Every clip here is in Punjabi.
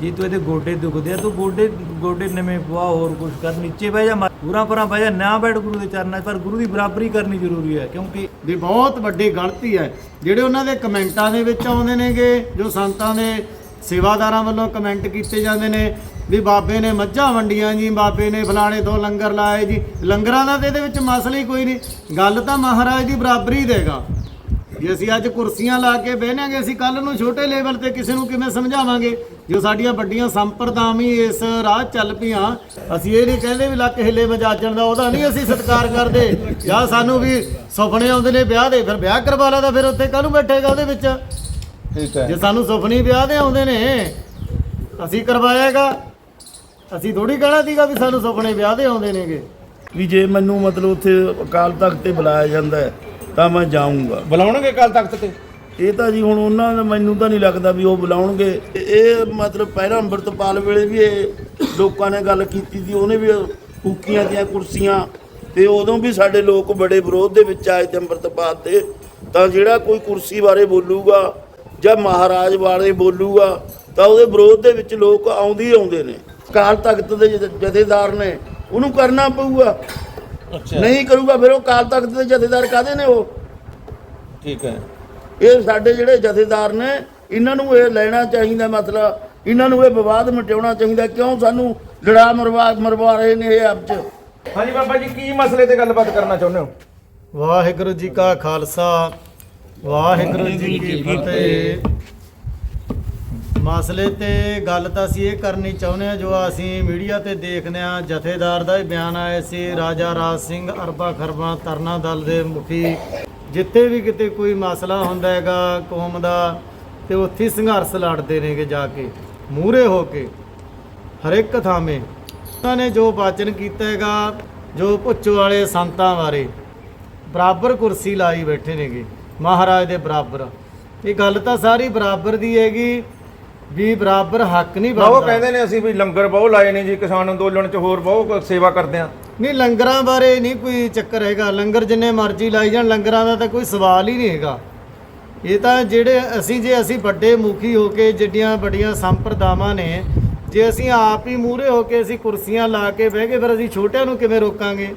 ਜੇ ਤੂੰ ਇਹਦੇ ਗੋਡੇ ਦੁਖਦੇ ਆ, ਤੂੰ ਗੋਡੇ ਗੋਡੇ ਨਵੇਂ ਪਵਾ, ਹੋਰ ਕੁਝ ਕਰ, ਨੀਚੇ ਬਹਿ ਜਾ ਪੂਰਾ ਪਰਾਂ ਬਹਿ ਜਾ, ਨਾ ਬੈਠ ਗੁਰੂ ਦੇ ਚਰਨਾਂ 'ਚ, ਪਰ ਗੁਰੂ ਦੀ ਬਰਾਬਰੀ ਕਰਨੀ ਜ਼ਰੂਰੀ ਹੈ, ਕਿਉਂਕਿ ਵੀ ਬਹੁਤ ਵੱਡੀ ਗਲਤੀ ਹੈ। ਜਿਹੜੇ ਉਹਨਾਂ ਦੇ ਕਮੈਂਟਾਂ ਦੇ ਵਿੱਚ ਆਉਂਦੇ ਨੇਗੇ, ਜੋ ਸੰਤਾਂ ਦੇ ਸੇਵਾਦਾਰਾਂ ਵੱਲੋਂ ਕਮੈਂਟ ਕੀਤੇ ਜਾਂਦੇ ਨੇ, ਵੀ ਬਾਬੇ ਨੇ ਮੱਝਾਂ ਵੰਡੀਆਂ ਜੀ, ਬਾਬੇ ਨੇ ਫਲਾਣੇ ਤੋਂ ਲੰਗਰ ਲਾਏ ਜੀ। ਲੰਗਰਾਂ ਦਾ ਤੇ ਇਹਦੇ ਵਿੱਚ ਮਸਲਾ ਹੀ ਕੋਈ ਨਹੀਂ। ਗੱਲ ਤਾਂ ਮਹਾਰਾਜ ਦੀ ਬਰਾਬਰੀ ਦੇਗਾ। ਜੇ ਅਸੀਂ ਅੱਜ ਕੁਰਸੀਆਂ ਲਾ ਕੇ ਬਹਿਣਾਂਗੇ ਅਸੀਂ ਕੱਲ ਨੂੰ ਛੋਟੇ ਲੈਵਲ ਤੇ ਕਿਸੇ ਨੂੰ ਕਿਵੇਂ ਸਮਝਾਵਾਂਗੇ? ਜੋ ਸਾਡੀਆਂ ਵੱਡੀਆਂ ਸੰਪਰਦਾਵਾਂ ਹੀ ਇਸ ਰਾਹ ਚੱਲ ਪਈਆਂ ਅਸੀਂ ਇਹ ਨਹੀਂ ਕਹਿੰਦੇ ਵੀ ਲੱਕ ਹਿੱਲੇ ਮਜਾਜਣ ਦਾ ਉਹਦਾ ਨਹੀਂ ਅਸੀਂ ਸਤਿਕਾਰ ਕਰਦੇ। ਜਾਂ ਸਾਨੂੰ ਵੀ ਸੁਪਨੇ ਆਉਂਦੇ ਨੇ ਵਿਆਹ ਦੇ ਫਿਰ ਵਿਆਹ ਕਰਵਾ ਲਾ ਤਾਂ ਫਿਰ ਉੱਥੇ ਕਾਹਨੂੰ ਬੈਠੇਗਾ ਉਹਦੇ ਵਿੱਚ? ਠੀਕ ਜੇ ਸਾਨੂੰ ਸੁਪਨੇ ਵਿਆਹ ਦੇ ਆਉਂਦੇ ਨੇ ਅਸੀਂ ਕਰਵਾਇਆਗਾ। ਅਸੀਂ ਥੋੜੀ ਕਹਿਣਾ ਸੀਗਾ ਵੀ ਸਾਨੂੰ ਸੁਪਨੇ ਵਿਆਹ ਦੇ ਆਉਂਦੇ ਨੇਗੇ। ਵੀ ਜੇ ਮੈਨੂੰ ਮਤਲਬ ਉੱਥੇ ਅਕਾਲ ਤਖਤ ਤੇ ਬੁਲਾਇਆ ਜਾਂਦਾ ਹੈ, ਤਾਂ ਮੈਂ ਜਾਊਂਗਾ। ਬੁਲਾਉਣਗੇ ਕੱਲ ਤਖਤ ਤੇ? ਇਹ ਤਾਂ ਜੀ ਹੁਣ ਉਹਨਾਂ ਦਾ ਮੈਨੂੰ ਤਾਂ ਨਹੀਂ ਲੱਗਦਾ ਵੀ ਉਹ ਬੁਲਾਉਣਗੇ। ਇਹ- ਮਤਲਬ ਪਹਿਲਾਂ ਅੰਮ੍ਰਿਤਪਾਲ ਵੇਲੇ ਵੀ ਇਹ ਲੋਕਾਂ ਨੇ ਗੱਲ ਕੀਤੀ ਸੀ ਉਹਨੇ ਵੀ ਕੁੱਕੀਆਂ ਦੀਆਂ ਕੁਰਸੀਆਂ ਤੇ ਉਦੋਂ ਵੀ ਸਾਡੇ ਲੋਕ ਬੜੇ ਵਿਰੋਧ ਦੇ ਵਿੱਚ ਆਏ ਤੇ ਅੰਮ੍ਰਿਤਪਾਲ ਦੇ ਤਾਂ ਜਿਹੜਾ ਕੋਈ ਕੁਰਸੀ ਬਾਰੇ ਬੋਲੂਗਾ ਜਾਂ ਮਹਾਰਾਜ ਬਾਰੇ ਬੋਲੂਗਾ ਤਾਂ ਉਹਦੇ ਵਿਰੋਧ ਦੇ ਵਿੱਚ ਲੋਕ ਆਉਂਦੇ ਹੀ ਆਉਂਦੇ ਨੇ। ਅਕਾਲ ਤਖਤ ਦੇ ਜਥ- ਜਥੇਦਾਰ ਨੇ ਉਹਨੂੰ ਕਰਨਾ ਪਊਗਾ। ਅੱਛਾ। ਨਹੀਂ ਕਰੂਗਾ ਫਿਰ ਉਹ ਅਕਾਲ ਤਖਤ ਦੇ ਜਥੇਦਾਰ ਕਾਦੇ ਨੇ ਉਹ? ਠੀਕ ਹੈ। ਇਹ ਸਾਡੇ ਜਿਹੜੇ ਜਥੇਦਾਰ ਨੇ ਇਹਨਾਂ ਨੂੰ ਇਹ ਲੈਣਾ ਚਾਹੀਦਾ ਮਸਲਾ ਇਹਨਾਂ ਨੂੰ ਇਹ ਵਿਵਾਦ ਮਿਟਾਉਣਾ ਚਾਹੀਦਾ ਕਿਉਂ ਸਾਨੂੰ ਲੜਾ ਮਰਵਾ ਮਰਵਾ ਰਹੇ ਨੇ ਇਹ ਆਪ ਚ? ਹਾਂਜੀ ਬਾਬਾ ਜੀ ਕੀ ਮਸਲੇ ਤੇ ਗੱਲਬਾਤ ਕਰਨਾ ਚਾਹੁੰਦੇ ਹੋ? ਵਾਹਿਗੁਰੂ ਜੀ ਕਾ ਖਾਲਸਾ ਵਾਹਿਗੁਰੂ ਜੀ ਕੀ ਫਤਿਹ। ਮਸਲੇ ਤੇ ਗੱਲ ਤਾਂ ਅਸੀਂ ਇਹ ਕਰਨੀ ਚਾਹੁੰਦੇ ਆ ਜੋ ਅਸੀਂ ਮੀਡੀਆ ਤੇ ਦੇਖਦੇ ਆ ਜਥੇਦਾਰ ਦਾ ਹੀ ਬਿਆਨ ਆਇਆ ਸੀ, ਰਾਜਾ ਰਾਜ ਸਿੰਘ ਅਰਬਾ ਖਰਬਾ ਤਰਨਾ ਦਲ ਦੇ ਮੁਖੀ। ਜਿੱਥੇ ਵੀ ਕਿਤੇ ਕੋਈ ਮਸਲਾ ਹੁੰਦਾ ਹੈਗਾ ਕੌਮ ਦਾ, ਤੇ ਉੱਥੇ ਸੰਘਰਸ਼ ਲੜਦੇ ਨੇਗੇ ਜਾ ਕੇ, ਮੂਹਰੇ ਹੋ ਕੇ ਹਰ ਇੱਕ ਥਾਵੇਂ। ਉਹਨਾਂ ਨੇ ਜੋ ਵਾਚਨ ਕੀਤਾ ਹੈਗਾ, ਜੋ ਭੁੱਚੋ ਵਾਲੇ ਸੰਤਾਂ ਬਾਰੇ, ਬਰਾਬਰ ਕੁਰਸੀ ਲਾਈ ਬੈਠੇ ਨੇਗੇ, ਮਹਾਰਾਜ ਦੇ ਬਰਾਬਰ। ਇਹ ਗੱਲ ਤਾਂ ਸਾਰੀ ਬਰਾਬਰ ਦੀ ਹੈਗੀ ਵੀ ਬਰਾਬਰ ਹੱਕ ਨਹੀਂ ਉਹ ਬਣਦਾ। ਕਹਿੰਦੇ ਨੇ ਅਸੀਂ ਵੀ ਲੰਗਰ ਬਹੁਤ ਲਾਏ ਨੇ ਜੀ ਕਿਸਾਨ ਅੰਦੋਲਨ ਚ ਹੋਰ ਬਹੁਤ ਸੇਵਾ ਕਰਦੇ ਆ ਨਹੀਂ ਲੰਗਰਾਂ ਬਾਰੇ ਨਹੀਂ ਕੋਈ ਚੱਕਰ ਹੈਗਾ। ਲੰਗਰ ਜਿੰਨੇ ਮਰਜ਼ੀ ਲਾਈ ਜਾਣ ਲੰਗਰਾਂ ਦਾ ਤਾਂ ਕੋਈ ਸਵਾਲ ਹੀ ਨਹੀਂ ਹੈਗਾ। ਇਹ ਤਾਂ ਜਿਹੜੇ ਅਸੀਂ ਜੇ ਅਸੀਂ ਵੱਡੇ ਮੁਖੀ ਹੋ ਕੇ ਜਿੱਡੀਆਂ ਵੱਡੀਆਂ ਸੰਪਰਦਾਵਾਂ ਨੇ ਜੇ ਅਸੀਂ ਆਪ ਹੀ ਮੂਹਰੇ ਹੋ ਕੇ ਅਸੀਂ ਕੁਰਸੀਆਂ ਲਾ ਕੇ ਬਹਿ ਗਏ ਫਿਰ ਅਸੀਂ ਛੋਟਿਆਂ ਨੂੰ ਕਿਵੇਂ ਰੋਕਾਂਗੇ?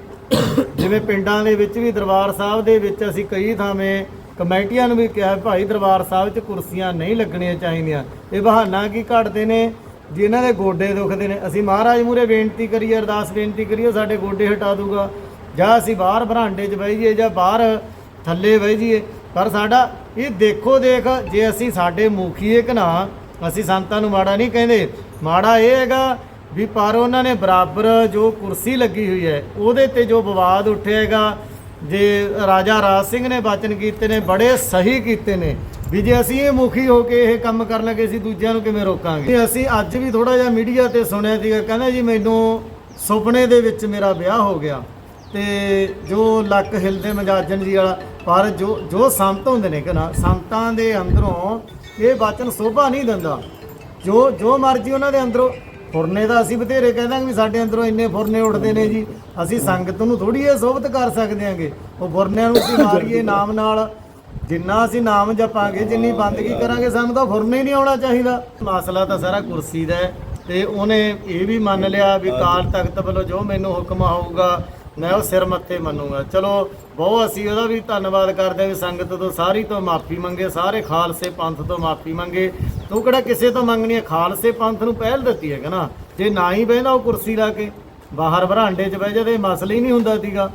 ਜਿਵੇਂ ਪਿੰਡਾਂ ਦੇ ਵਿੱਚ ਵੀ ਦਰਬਾਰ ਸਾਹਿਬ ਦੇ ਵਿੱਚ ਅਸੀਂ ਕਈ ਥਾਵੇਂ ਕਮੇਟੀਆਂ ਨੂੰ ਵੀ ਕਿਹਾ, ਭਾਈ ਦਰਬਾਰ ਸਾਹਿਬ 'ਚ ਕੁਰਸੀਆਂ ਨਹੀਂ ਲੱਗਣੀਆਂ ਚਾਹੀਦੀਆਂ। ਇਹ ਬਹਾਨਾ ਕੀ ਘੜਦੇ ਨੇ? ਜਿਨ੍ਹਾਂ ਦੇ ਗੋਡੇ ਦੁਖਦੇ ਨੇ। ਅਸੀਂ ਮਹਾਰਾਜ ਮੂਰੇ ਬੇਨਤੀ ਕਰੀਏ ਅਰਦਾਸ ਬੇਨਤੀ ਕਰੀਏ ਸਾਡੇ ਗੋਡੇ ਹਟਾ ਦੂਗਾ। ਜਾਂ ਅਸੀਂ ਬਾਹਰ ਬਰਾਂਡੇ 'ਚ ਬਹਿ ਜਾਈਏ ਜਾਂ ਬਾਹਰ ਥੱਲੇ ਬਹਿ ਜਾਈਏ। ਪਰ ਸਾਡਾ, ਇਹ ਦੇਖੋ ਦੇਖ, ਜੇ ਅਸੀਂ ਸਾਡੇ ਮੁਖੀਏ ਕਿ ਨਾ, ਅਸੀਂ ਸੰਤਾਂ ਨੂੰ ਮਾੜਾ ਨਹੀਂ ਕਹਿੰਦੇ। ਮਾੜਾ ਇਹ ਹੈਗਾ ਵੀ ਪਰ ਉਹਨਾਂ ਨੇ ਬਰਾਬਰ ਜੋ ਕੁਰਸੀ ਲੱਗੀ ਹੋਈ ਹੈ, ਉਹਦੇ ਤੇ ਜੋ ਵਿਵਾਦ ਉੱਠਿਆ ਹੈਗਾ ਜੇ ਰਾਜਾ ਰਾਜ ਸਿੰਘ ਨੇ ਬਚਨ ਕੀਤੇ ਨੇ, ਬੜੇ ਸਹੀ ਕੀਤੇ ਨੇ। ਵੀ ਜੇ ਅਸੀਂ ਇਹ ਮੁਖੀ ਹੋ ਕੇ ਇਹ ਕੰਮ ਕਰਨ ਲੱਗੇ ਸੀ, ਦੂਜਿਆਂ ਨੂੰ ਕਿਵੇਂ ਰੋਕਾਂਗੇ? ਤੇ ਅਸੀਂ ਅੱਜ ਵੀ ਥੋੜਾ ਜਿਹਾ ਮੀਡੀਆ ਤੇ ਸੁਣਿਆ ਸੀਗਾ, ਕਹਿੰਦਾ ਜੀ ਮੈਨੂੰ ਸੁਪਨੇ ਦੇ ਵਿੱਚ ਮੇਰਾ ਵਿਆਹ ਹੋ ਗਿਆ। ਤੇ ਜੋ ਲੱਕ ਹਿਲਦੇ ਮਜਾਜਨ ਜੀ ਵਾਲਾ, ਪਰ ਜੋ ਜੋ ਸੰਤ ਹੁੰਦੇ ਨੇ ਕਿ ਨਾ, ਸੰਤਾਂ ਦੇ ਅੰਦਰੋਂ ਇਹ ਬਚਨ ਸੋਭਾ ਨਹੀਂ ਦਿੰਦਾ। ਜੋ ਜੋ ਮਰਜ਼ੀ ਉਹਨਾਂ ਦੇ ਅੰਦਰੋਂ ਫੁਰਨੇ ਦਾ ਅਸੀਂ ਬਥੇਰੇ ਕਹਿ ਦਾਂਗੇ ਵੀ ਸਾਡੇ ਅੰਦਰੋਂ ਇੰਨੇ ਫੁਰਨੇ ਉੱਠਦੇ ਨੇ ਜੀ। ਅਸੀਂ ਸੰਗਤ ਨੂੰ ਥੋੜੀ ਇਹ ਸੋਭਤ ਕਰ ਸਕਦੇ ਆਂਗੇ। ਉਹ ਫੁਰਨਿਆਂ ਨੂੰ ਅਸੀਂ ਮਾਰੀਏ ਨਾਮ ਨਾਲ। ਜਿੰਨਾ ਅਸੀਂ ਨਾਮ ਜਪਾਂਗੇ ਜਿੰਨੀ ਬੰਦਗੀ ਕਰਾਂਗੇ ਸਾਨੂੰ ਤਾਂ ਫੁਰਨੇ ਹੀ ਨਹੀਂ ਆਉਣਾ ਚਾਹੀਦਾ। ਮਸਲਾ ਤਾਂ ਸਾਰਾ ਕੁਰਸੀ ਦਾ ਹੈ। ਤੇ ਉਹਨੇ ਇਹ ਵੀ ਮੰਨ ਲਿਆ ਵੀ ਕਾਲ ਤਖਤ ਵੱਲੋਂ ਜੋ ਮੈਨੂੰ ਹੁਕਮ ਆਊਗਾ ਮੈਂ ਉਹ ਸਿਰ ਮੱਥੇ ਮੰਨੂਗਾ। ਚਲੋ ਬਹੁਤ ਅਸੀਂ ਉਹਦਾ ਵੀ ਧੰਨਵਾਦ ਕਰਦੇ ਹਾਂ ਵੀ ਸੰਗਤ ਤੋਂ ਸਾਰੀ ਤੋਂ ਮਾਫੀ ਮੰਗੇ, ਸਾਰੇ ਖਾਲਸੇ ਪੰਥ ਤੋਂ ਮਾਫੀ ਮੰਗੇ। ਤੂੰ ਕਿਹੜਾ ਕਿਸੇ ਤੋਂ ਮੰਗਣੀ ਹੈ? ਖਾਲਸੇ ਪੰਥ ਨੂੰ ਪਹਿਲ ਦਿੱਤੀ ਹੈ ਨਾ। ਜੇ ਨਾ ਹੀ ਬਹਿੰਦਾ ਉਹ ਕੁਰਸੀ ਲਾ ਕੇ, ਬਾਹਰ ਬਰਾਂਡੇ 'ਚ ਬਹਿ ਜਾਦੇ ਮਸਲਾ ਹੀ ਨਹੀਂ ਹੁੰਦਾ ਸੀਗਾ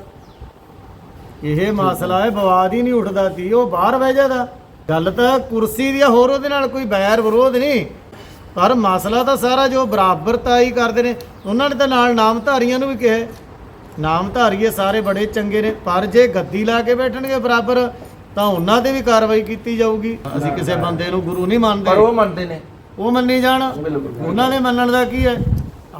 ਇਹ ਮਸਲਾ ਹੈ, ਵਿਵਾਦ ਹੀ ਨਹੀਂ ਉੱਠਦਾ ਸੀ ਉਹ ਬਾਹਰ ਬਹਿ ਜਾਂਦਾ। ਗੱਲ ਤਾਂ ਕੁਰਸੀ ਦੀ ਹੋਰ ਉਹਦੇ ਨਾਲ ਕੋਈ ਬੈਰ ਵਿਰੋਧ ਨਹੀਂ। ਪਰ ਮਸਲਾ ਤਾਂ ਸਾਰਾ ਜੋ ਬਰਾਬਰਤਾ ਹੀ ਕਰਦੇ ਨੇ, ਉਹਨਾਂ ਨੇ ਤਾਂ ਨਾਲ ਨਾਮਧਾਰੀਆਂ ਨੂੰ ਵੀ ਕਿਹਾ ਨਾਮਧਾਰੀਏ ਸਾਰੇ ਬੜੇ ਚੰਗੇ ਨੇ ਪਰ ਜੇ ਗੱਦੀ ਲਾ ਕੇ ਬੈਠਣਗੇ ਬਰਾਬਰ ਤਾਂ ਉਹਨਾਂ ਤੇ ਵੀ ਕਾਰਵਾਈ ਕੀਤੀ ਜਾਊਗੀ। ਅਸੀਂ ਕਿਸੇ ਬੰਦੇ ਨੂੰ ਗੁਰੂ ਨਹੀਂ ਪਰ ਮੰਨਦੇ ਉਹ ਮੰਨਦੇ ਨੇ। ਉਹ ਮੰਨੀ ਜਾਣ। ਉਹਨਾਂ ਦੇ ਮੰਨਣ ਦਾ ਕੀ ਹੈ?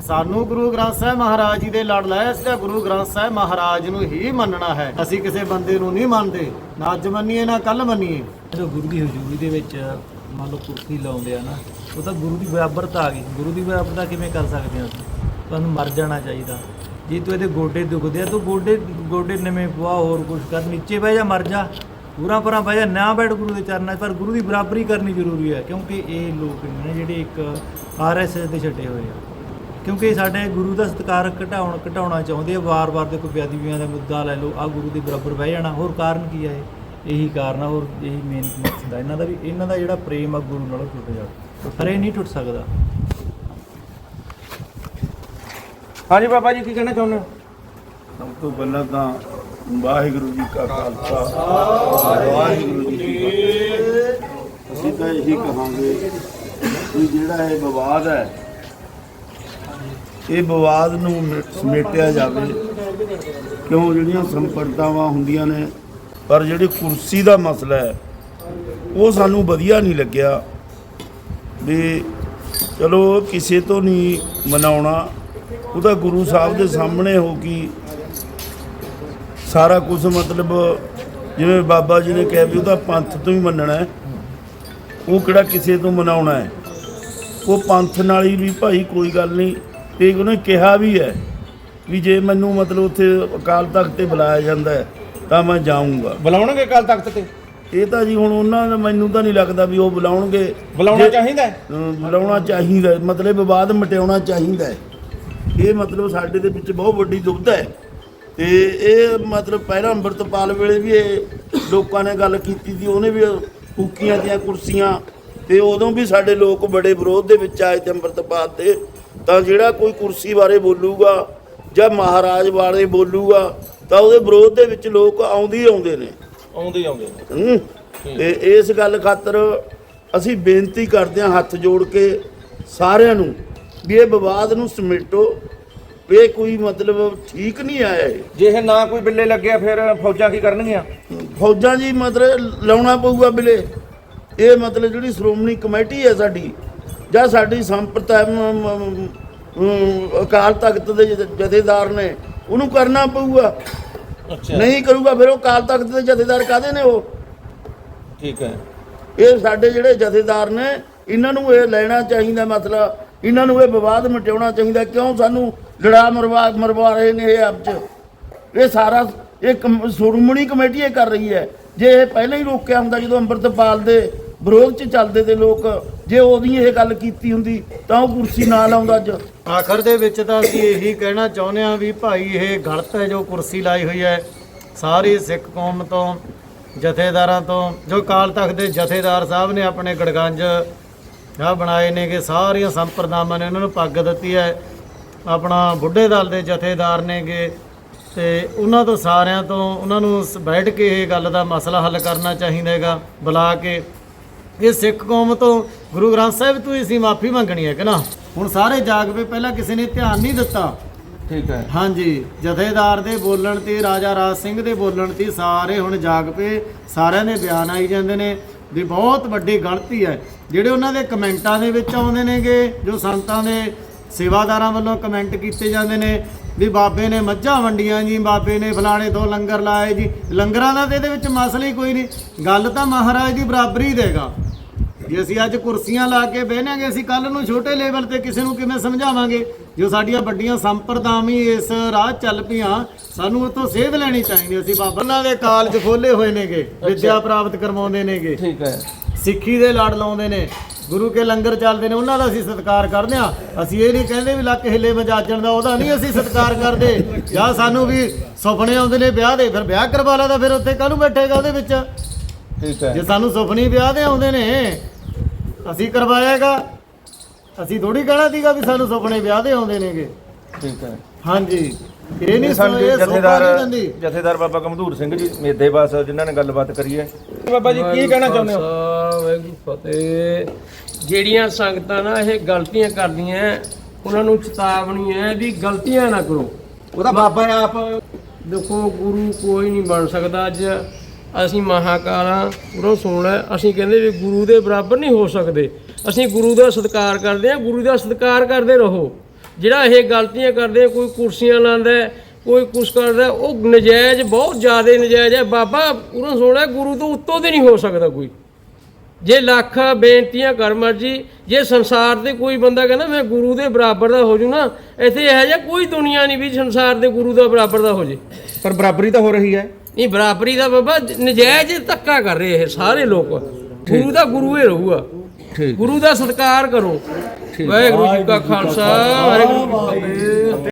ਸਾਨੂੰ ਗੁਰੂ ਗ੍ਰੰਥ ਸਾਹਿਬ ਮਹਾਰਾਜ ਜੀ ਦੇ ਲੜ ਲਾਇਆ ਅਸੀਂ ਤਾਂ ਗੁਰੂ ਗ੍ਰੰਥ ਸਾਹਿਬ ਮਹਾਰਾਜ ਨੂੰ ਹੀ ਮੰਨਣਾ ਹੈ। ਅਸੀਂ ਕਿਸੇ ਬੰਦੇ ਨੂੰ ਨਹੀਂ ਮੰਨਦੇ। ਨਾ ਅੱਜ ਮੰਨੀਏ ਨਾ ਕੱਲ ਮੰਨੀਏ। ਜਦੋਂ ਗੁਰੂ ਦੀ ਹਜ਼ੂਰੀ ਦੇ ਵਿੱਚ ਮੰਨ ਲਓ ਕੁਰਸੀ ਲਾਉਂਦੇ ਆ ਨਾ ਉਹ ਤਾਂ ਗੁਰੂ ਦੀ ਬਰਾਬਰਤਾ ਆ ਗਈ। ਗੁਰੂ ਦੀ ਬਰਾਬਰਤਾ ਕਿਵੇਂ ਕਰ ਸਕਦੇ ਹਾਂ ਅਸੀਂ? ਤੁਹਾਨੂੰ ਮਰ ਜਾਣਾ ਚਾਹੀਦਾ। ਜੇ ਤੂੰ ਇਹਦੇ ਗੋਡੇ ਦੁਖਦੇ ਆ, ਤੂੰ ਗੋਡੇ ਗੋਡੇ ਨਵੇਂ ਪਵਾ, ਹੋਰ ਕੁਝ ਕਰ, ਨੀਚੇ ਬਹਿ ਜਾ, ਮਰ ਜਾ। ਪੂਰਾ ਪਰਾਂ ਬਹਿ ਜਾ, ਨਾ ਬੈਠ ਗੁਰੂ ਦੇ ਚਰਨਾਂ 'ਚ, ਪਰ ਗੁਰੂ ਦੀ ਬਰਾਬਰੀ ਕਰਨੀ ਜ਼ਰੂਰੀ ਹੈ ਕਿਉਂਕਿ ਇਹ ਲੋਕ ਨੇ ਜਿਹੜੇ ਇੱਕ ਆਰਐਸਐਸ ਦੇ ਛੱਡੇ ਹੋਏ ਆ। ਕਿਉਂਕਿ ਸਾਡੇ ਗੁਰੂ ਦਾ ਸਤਿਕਾਰ ਘਟਾਉਣ, ਘਟਾਉਣਾ ਚਾਹੁੰਦੇ ਆ, ਵਾਰ-ਵਾਰ ਦੇ ਕੋਈ ਬੇਅਦਬੀਆਂ ਦਾ ਮੁੱਦਾ ਲੈ ਲਓ ਆ ਗੁਰੂ ਦੇ ਬਰਾਬਰ ਬਹਿ ਜਾਣਾ, ਹੋਰ ਕਾਰਨ ਕੀ ਹੈ ਇਹ? ਇਹੀ ਕਾਰਨ ਆ, ਹੋਰ ਇਹੀ ਮੇਨ ਮਕਸਦ ਆ। ਇਹਨਾਂ ਦਾ ਵੀ, ਇਹਨਾਂ ਦਾ ਜਿਹੜਾ ਪ੍ਰੇਮ ਆ, ਗੁਰੂ ਨਾਲ ਟੁੱਟ ਜਾ ਪਰ ਇਹ ਨਹੀਂ ਟੁੱਟ ਸਕਦਾ। ਹਾਂਜੀ ਬਾਬਾ ਜੀ, ਕੀ ਕਹਿਣਾ ਚਾਹੁੰਦੇ ਹੋ? ਸਭ ਤੋਂ ਪਹਿਲਾਂ ਤਾਂ ਵਾਹਿਗੁਰੂ ਜੀ ਕਾ ਖਾਲਸਾ, ਵਾਹਿਗੁਰੂ ਜੀ ਕੀ ਫਤਿਹ। ਅਸੀਂ ਤਾਂ ਇਹੀ ਕਹਾਂਗੇ ਕਿ ਜਿਹੜਾ ਇਹ ਵਿਵਾਦ ਹੈ, ਇਹ ਵਿਵਾਦ ਨੂੰ ਮਿ- ਸਮੇਟਿਆ ਜਾਵੇ। ਕਿਉਂ? ਜਿਹੜੀਆਂ ਸੰਪਰਦਾਵਾਂ ਹੁੰਦੀਆਂ ਨੇ, ਪਰ ਜਿਹੜੀ ਕੁਰਸੀ ਦਾ ਮਸਲਾ ਹੈ, ਉਹ ਸਾਨੂੰ ਵਧੀਆ ਨਹੀਂ ਲੱਗਿਆ। ਵੀ ਚਲੋ, ਕਿਸੇ ਤੋਂ ਨਹੀਂ ਮਨਾਉਣਾ ਉਹਦਾ ਗੁਰੂ ਸਾਹਿਬ ਦੇ ਸਾਹਮਣੇ ਹੋ ਕੇ ਸਾਰਾ ਕੁਝ ਮਤਲਬ ਜਿਵੇਂ ਬਾਬਾ ਜੀ ਨੇ ਕਿਹਾ ਵੀ ਉਹਦਾ ਪੰਥ ਤੋਂ ਹੀ ਮੰਨਣਾ ਹੈ। ਉਹ ਕਿਹੜਾ ਕਿਸੇ ਤੋਂ ਮਨਾਉਣਾ ਹੈ। ਉਹ ਪੰਥ ਨਾਲ ਹੀ ਵੀ ਭਾਈ ਕੋਈ ਗੱਲ ਨਹੀਂ। ਤੇ ਉਹਨੇ ਕਿਹਾ ਵੀ ਹੈ ਵੀ ਜੇ ਮੈਨੂੰ ਮਤਲਬ ਉੱਥੇ ਅਕਾਲ ਤਖਤ ਤੇ ਬੁਲਾਇਆ ਜਾਂਦਾ ਹੈ ਤਾਂ ਮੈਂ ਜਾਊਂਗਾ। ਬੁਲਾਉਣਗੇ ਕੱਲ ਤਖਤ ਤੇ? ਇਹ ਤਾਂ ਜੀ ਹੁਣ ਉਹਨਾਂ ਦਾ ਮੈਨੂੰ ਤਾਂ ਨਹੀਂ ਲੱਗਦਾ ਵੀ ਉਹ ਬੁਲਾਉਣਗੇ। ਬੁਲਾਉਣਾ ਚਾਹੀਦਾ ਬੁਲਾਉਣਾ ਚਾਹੀਦਾ ਮਤਲਬ ਵਿਵਾਦ ਮਟਿਆਉਣਾ ਚਾਹੀਦਾ ਹੈ। ਇਹ ਮਤਲਬ ਸਾਡੇ ਦੇ ਵਿੱਚ ਬਹੁਤ ਵੱਡੀ ਦੁਬਿਧਾ ਹੈ। ਤੇ ਇਹ ਮਤਲਬ ਪਹਿਲਾਂ ਅੰਮ੍ਰਿਤਪਾਲ ਵੇਲੇ ਵੀ ਇਹ ਲੋਕਾਂ ਨੇ ਗੱਲ ਕੀਤੀ ਸੀ ਉਹਨੇ ਵੀ ਫੂਕੀਆਂ ਦੀਆਂ ਕੁਰਸੀਆਂ ਤੇ ਉਦੋਂ ਵੀ ਸਾਡੇ ਲੋਕ ਬੜੇ ਵਿਰੋਧ ਦੇ ਵਿੱਚ ਆਏ ਤੇ ਅੰਮ੍ਰਿਤਪਾਲ ਦੇ ਤਾਂ ਜਿਹੜਾ ਕੋਈ ਕੁਰਸੀ ਬਾਰੇ ਬੋਲੂਗਾ ਜਾਂ ਮਹਾਰਾਜ ਬਾਰੇ ਬੋਲੂਗਾ ਤਾਂ ਉਹਦੇ ਵਿਰੋਧ ਦੇ ਵਿੱਚ ਲੋਕ ਆਉਂਦੇ ਆਉਂਦੇ ਨੇ। ਆਉਂਦੇ ਆਉਂਦੇ ਨੇ। ਤੇ ਇਸ ਗੱਲ ਖਾਤਰ ਅਸੀਂ ਬੇਨਤੀ ਕਰਦੇ ਹਾਂ ਹੱਥ ਜੋੜ ਕੇ ਸਾਰਿਆਂ ਨੂੰ ਵੀ ਇਹ ਵਿਵਾਦ ਨੂੰ ਸਮੇਟੋ। ਵੀ ਇਹ ਕੋਈ ਮਤਲਬ ਠੀਕ ਨਹੀਂ ਆਇਆ ਇਹ। ਜੇ ਇਹ ਨਾ ਕੋਈ ਬਿੱਲੇ ਲੱਗਿਆ ਫਿਰ ਫੌਜਾਂ ਕੀ ਕਰਨਗੀਆਂ? ਫੌਜਾਂ ਜੀ ਮਤਲਬ ਲਾਉਣਾ ਪਊਗਾ ਬਿਲੇ। ਇਹ ਮਤਲਬ ਜਿਹੜੀ ਸ਼੍ਰੋਮਣੀ ਕਮੇਟੀ ਹੈ ਸਾਡੀ ਜਾਂ ਸਾਡੀ ਮ- ਅਕਾਲ ਤਖਤ ਦੇ ਜਥੇ- ਜਥੇਦਾਰ ਨੇ ਉਹਨੂੰ ਕਰਨਾ ਪਊਗਾ। ਨਹੀਂ ਕਰੂਗਾ ਫਿਰ ਉਹ ਅਕਾਲ ਤਖਤ ਦੇ ਜਥੇਦਾਰ ਕਾਦੇ ਨੇ ਉਹ? ਠੀਕ ਹੈ। ਇਹ ਸਾਡੇ ਜਿਹੜੇ ਜਥੇਦਾਰ ਨੇ ਇਹਨਾਂ ਨੂੰ ਇਹ ਲੈਣਾ ਚਾਹੀਦਾ ਮਸਲਾ। ਇਹਨਾਂ ਨੂੰ ਇਹ ਵਿਵਾਦ ਮਿਟਾਉਣਾ ਚਾਹੀਦਾ, ਕਿਉਂ ਸਾਨੂੰ ਲੜਾ ਮਰਵਾ ਮਰਵਾ ਰਹੇ ਨੇ ਇਹ ਆਪ ਚ? ਇਹ ਸਾਰਾ, ਇਹ ਕਮ- ਸ਼੍ਰੋਮਣੀ ਕਮੇਟੀ ਇਹ ਕਰ ਰਹੀ ਹੈ। ਜੇ ਇਹ ਪਹਿਲਾਂ ਹੀ ਰੋਕਿਆ ਹੁੰਦਾ ਜਦੋਂ ਅੰਮ੍ਰਿਤਪਾਲ ਦੇ ਵਿਰੋਧ ਚ ਚੱਲਦੇ ਤੇ ਲੋਕ, ਜੇ ਉਹਦੀ ਇਹ ਗੱਲ ਕੀਤੀ ਹੁੰਦੀ, ਤਾਂ ਉਹ ਕੁਰਸੀ ਨਾ ਲਾਉਂਦਾ ਅੱਜ। ਆਖਰ ਦੇ ਵਿੱਚ ਤਾਂ ਅਸੀਂ ਇਹੀ ਕਹਿਣਾ ਚਾਹੁੰਦੇ ਹਾਂ ਵੀ ਭਾਈ ਇਹ ਗਲਤ ਹੈ ਜੋ ਕੁਰਸੀ ਲਾਈ ਹੋਈ ਹੈ। ਸਾਰੀ ਸਿੱਖ ਕੌਮ ਤੋਂ, ਜਥੇਦਾਰਾਂ ਤੋਂ, ਜੋ ਕਾਲ ਤਖਤ ਦੇ ਜਥੇਦਾਰ ਸਾਹਿਬ ਨੇ ਆਪਣੇ ਗੜਗੰਜ ਆ ਬਣਾਏ ਨੇਗੇ ਸਾਰੀਆਂ ਸੰਪਰਦਾਵਾਂ ਨੇ ਉਹਨਾਂ ਨੂੰ ਪੱਗ ਦਿੱਤੀ ਹੈ। ਆਪਣਾ ਬੁੱਢੇ ਦਲ ਦੇ ਜਥੇਦਾਰ ਨੇਗੇ ਤੇ ਉਹਨਾਂ ਤੋਂ ਸਾਰਿਆਂ ਤੋਂ ਉਹਨਾਂ ਨੂੰ ਸ- ਬੈਠ ਕੇ ਇਹ ਗੱਲ ਦਾ ਮਸਲਾ ਹੱਲ ਕਰਨਾ ਚਾਹੀਦਾ ਹੈਗਾ ਬੁਲਾ ਕੇ। ਇਹ ਸਿੱਖ ਕੌਮ ਤੋਂ ਗੁਰੂ ਗ੍ਰੰਥ ਸਾਹਿਬ ਤੋਂ ਹੀ ਅਸੀਂ ਮਾਫੀ ਮੰਗਣੀ ਹੈ ਕਿ ਨਾ? ਹੁਣ ਸਾਰੇ ਜਾਗ ਪਏ ਪਹਿਲਾਂ ਕਿਸੇ ਨੇ ਧਿਆਨ ਨਹੀਂ ਦਿੱਤਾ। ਠੀਕ ਹੈ। ਹਾਂਜੀ ਜਥੇਦਾਰ ਦੇ ਬੋਲਣ ਤੇ ਰਾਜਾ ਰਾਜ ਸਿੰਘ ਦੇ ਬੋਲਣ ਤੇ ਸਾਰੇ ਹੁਣ ਜਾਗ ਪਏ ਸਾਰਿਆਂ ਦੇ ਬਿਆਨ ਆਈ ਜਾਂਦੇ ਨੇ। ਵੀ ਬਹੁਤ ਵੱਡੀ ਗਲਤੀ ਹੈ। ਜਿਹੜੇ ਉਹਨਾਂ ਦੇ ਕਮੈਂਟਾਂ ਦੇ ਵਿੱਚ ਆਉਂਦੇ ਨੇਗੇ, ਜੋ ਸੰਤਾਂ ਦੇ ਸੇਵਾਦਾਰਾਂ ਵੱਲੋਂ ਕਮੈਂਟ ਕੀਤੇ ਜਾਂਦੇ ਨੇ, ਵੀ ਬਾਬੇ ਨੇ ਮੱਝਾਂ ਵੰਡੀਆਂ ਜੀ, ਬਾਬੇ ਨੇ ਫਲਾਣੇ ਤੋਂ ਲੰਗਰ ਲਾਏ ਜੀ। ਲੰਗਰਾਂ ਦਾ ਤੇ ਇਹਦੇ ਵਿੱਚ ਮਸਲਾ ਹੀ ਕੋਈ ਨਹੀਂ। ਗੱਲ ਤਾਂ ਮਹਾਰਾਜ ਦੀ ਬਰਾਬਰੀ ਦੇਗਾ। ਜੇ ਅਸੀਂ ਅੱਜ ਕੁਰਸੀਆਂ ਲਾ ਕੇ ਬਹਿਣਾਂਗੇ ਅਸੀਂ ਕੱਲ ਨੂੰ ਛੋਟੇ ਲੈਵਲ ਤੇ ਕਿਸੇ ਨੂੰ ਕਿਵੇਂ ਸਮਝਾਵਾਂਗੇ? ਜੋ ਸਾਡੀਆਂ ਵੱਡੀਆਂ ਸੰਪਰਦਾਵਾਂ ਹੀ ਇਸ ਰਾਹ ਚੱਲ ਪਈਆਂ ਸਾਨੂੰ ਉਹ ਤੋਂ ਸੇਧ ਲੈਣੀ ਚਾਹੀਦੀ ਅਸੀਂ ਬਾਬਾ ਉਹਨਾਂ ਦੇ ਕਾਲਜ ਖੋਲੇ ਹੋਏ ਨੇਗੇ ਵਿਦਿਆ ਪ੍ਰਾਪਤ ਕਰਵਾਉਂਦੇ ਨੇਗੇ। ਠੀਕ ਹੈ। ਸਿੱਖੀ ਦੇ ਲੜ ਲਾਉਂਦੇ ਨੇ ਗੁਰੂ ਕੇ ਲੰਗਰ ਚੱਲਦੇ ਨੇ ਉਹਨਾਂ ਦਾ ਅਸੀਂ ਸਤਿਕਾਰ ਕਰਦੇ ਆ ਅਸੀਂ ਇਹ ਨਹੀਂ ਕਹਿੰਦੇ ਵੀ ਲੱਕ ਹਿੱਲੇ ਮਜਾਜਣ ਦਾ ਉਹਦਾ ਨਹੀਂ ਅਸੀਂ ਸਤਿਕਾਰ ਕਰਦੇ। ਜਾਂ ਸਾਨੂੰ ਵੀ ਸੁਪਨੇ ਆਉਂਦੇ ਨੇ ਵਿਆਹ ਦੇ ਫਿਰ ਵਿਆਹ ਕਰਵਾ ਲਾ ਤਾਂ ਫਿਰ ਉੱਥੇ ਕਾਹਨੂੰ ਬੈਠੇਗਾ ਉਹਦੇ ਵਿੱਚ? ਠੀਕ ਹੈ। ਜੇ ਸਾਨੂੰ ਸੁਪਨੇ ਵਿਆਹ ਦੇ ਆਉਂਦੇ ਨੇ ਅਸੀਂ ਕਰਵਾਇਆਗਾ। ਅਸੀਂ ਥੋੜੀ ਕਹਿਣਾ ਸੀਗਾ ਵੀ ਸਾਨੂੰ ਸੁਪਨੇ ਵਿਆਹ ਦੇ ਆਉਂਦੇ ਨੇਗੇ। ਠੀਕ ਹੈ। ਹਾਂਜੀ। ਇਹ ਨਹੀਂ ਸਾਡੇ ਜਥੇਦਾਰ ਜਥੇਦਾਰ ਬਾਬਾ ਗੰਭੂਰ ਸਿੰਘ ਜੀ ਮੇਦੇ ਬਾਸ ਜਿਨ੍ਹਾਂ ਨੇ ਗੱਲਬਾਤ ਕਰੀ ਹੈ। ਬਾਬਾ ਜੀ ਕੀ ਕਹਿਣਾ ਚਾਹੁੰਦੇ ਹੋ? ਵਾਹਿਗੁਰੂ ਫਤਿਹ। ਜਿਹੜੀਆਂ ਸੰਗਤਾਂ ਨਾ ਇਹ ਗਲਤੀਆਂ ਕਰਦੀਆਂ ਉਹਨਾਂ ਨੂੰ ਚੇਤਾਵਨੀ ਹੈ ਵੀ ਗਲਤੀਆਂ ਨਾ ਕਰੋ। ਉਹਦਾ ਬਾਬਾ ਆਪ ਦੇਖੋ ਗੁਰੂ ਕੋਈ ਨਹੀਂ ਬਣ ਸਕਦਾ ਅੱਜ। ਅਸੀਂ ਮਹਾਕਾਲਾਂ, ਗੁਰੂ ਸੁਣ ਲੈ। ਅਸੀਂ ਕਹਿੰਦੇ ਵੀ ਗੁਰੂ ਦੇ ਬਰਾਬਰ ਨਹੀਂ ਹੋ ਸਕਦੇ। ਅਸੀਂ ਗੁਰੂ ਦਾ ਸਤਿਕਾਰ ਕਰਦੇ ਹਾਂ, ਗੁਰੂ ਦਾ ਸਤਿਕਾਰ ਕਰਦੇ ਰਹੋ। ਜਿਹੜਾ ਇਹ ਗਲਤੀਆਂ ਕਰਦੇ ਕੋਈ ਕੁਰਸੀਆਂ ਲਾਉਂਦਾ ਕੋਈ ਕੁਛ ਕਰਦਾ ਉਹ ਨਜਾਇਜ਼, ਬਹੁਤ ਜ਼ਿਆਦਾ ਨਜਾਇਜ਼ ਹੈ। ਬਾਬਾ ਉਹਨਾਂ ਸੁਣ ਲੈ, ਗੁਰੂ ਤੋਂ ਉੱਤੋਂ ਦੀ ਨਹੀਂ ਹੋ ਸਕਦਾ ਕੋਈ। ਜੇ ਲੱਖ ਬੇਨਤੀਆਂ ਕਰ ਮਰਜ਼ੀ, ਜੇ ਸੰਸਾਰ ਦੇ ਕੋਈ ਬੰਦਾ ਕਹਿੰਦਾ, ਮੈਂ ਗੁਰੂ ਦੇ ਬਰਾਬਰ ਦਾ ਹੋ ਜੂ ਨਾ। ਇੱਥੇ ਇਹੋ ਜਿਹਾ ਕੋਈ ਦੁਨੀਆ ਨਹੀਂ ਵੀ ਸੰਸਾਰ ਦੇ ਗੁਰੂ ਦਾ ਬਰਾਬਰ ਦਾ ਹੋ ਜੇ। ਪਰ ਬਰਾਬਰੀ ਤਾਂ ਹੋ ਰਹੀ ਹੈ। ਨਹੀਂ ਬਰਾਬਰੀ ਦਾ ਬਾਬਾ ਨਜਾਇਜ਼ ਧੱਕਾ ਕਰ ਰਹੇ ਇਹ ਸਾਰੇ ਲੋਕ। ਗੁਰੂ ਦਾ ਗੁਰੂ ਹੀ ਰਹੂਗਾ। ਠੀਕ। ਗੁਰੂ ਦਾ ਸਤਿਕਾਰ ਕਰੋ। ਵਾਹਿਗੁਰੂ ਜੀ ਕਾ ਖਾਲਸਾ ਵਾਹਿਗੁਰੂ ਜੀ ਕੀ